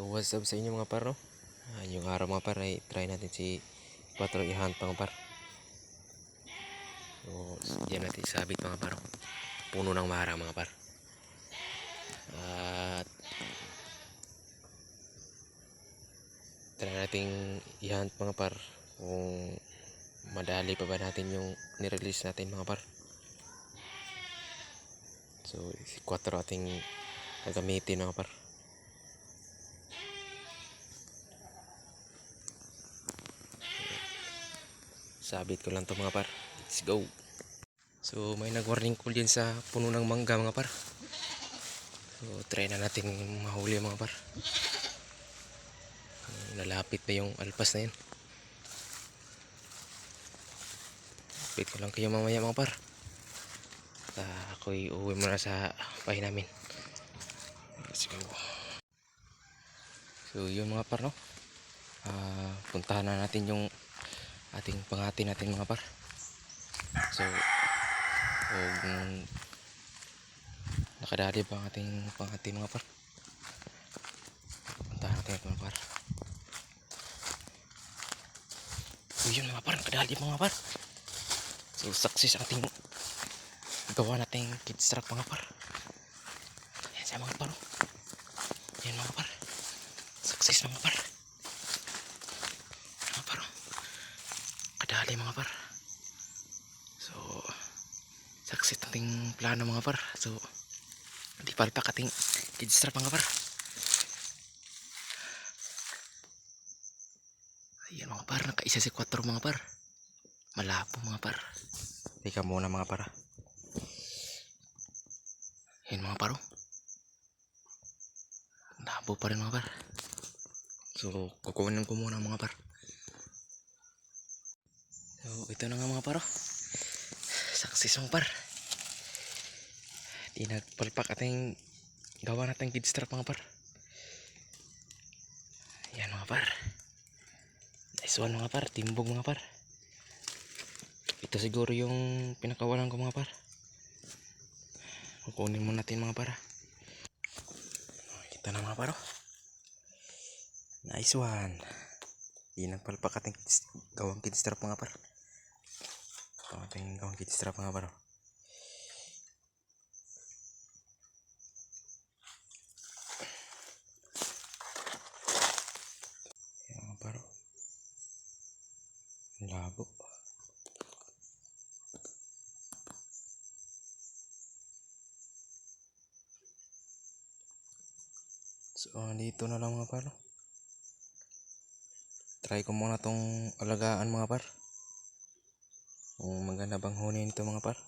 So, what's up sa inyo mga par, no? Ah, yung araw mga par ay try natin si 4 i-hunt mga par. So, diyan natin sabit mga par. Puno ng mara mga par. At try nating i-hunt mga par kung madali pa ba natin yung nirelease natin mga par. So, si 4 ating gagamitin mga par. Sabit ko lang to mga par. Let's go. So may nag-warning call din sa puno ng mangga mga par. So try na natin mahuli mga par. Kung Lalapit pa yung alpas na yun. Lapit ko lang kayo mamaya mga par. At ah, ako'y uuwi muna sa bahay namin. Let's go. So yun mga par no. Ah, puntahan na natin yung ating pangati natin mga par. So, kung nakadali ba ang ating pangati mga par? Puntahan natin ito mga par. So, yun mga par, nakadali pa mga par. So, success ang ating gawa nating kids truck mga par. Yan siya mga par. Yan mga par. Success mga par. Mga par. oh kadali mga par. So saksit ating plano mga par. So di palpak ating kids trap mga par. Ayan mga par nakaisa si 4 mga par. Malabo mga par. Teka muna mga par. Ah. ayan mga par oh. labo pa rin mga par. So kukunin ko muna mga par So, ito na nga mga paro. Mga par. Di nagpalpak ating gawa natin kids trap mga par. Yan mga par. Nice one mga par. Timbog mga par. Ito siguro yung pinakawalan ko mga par. Kukunin mo natin mga par. ah. Kita na mga paro. Nice one. Di nagpalpak ating gawang kids trap mga par. Ang ating gawang kids trap mga paro. Yan paro. Ang Labo. So, dito na lang mga paro. Try ko muna tong alagaan mga par. Kung maganda bang huni nito mga par.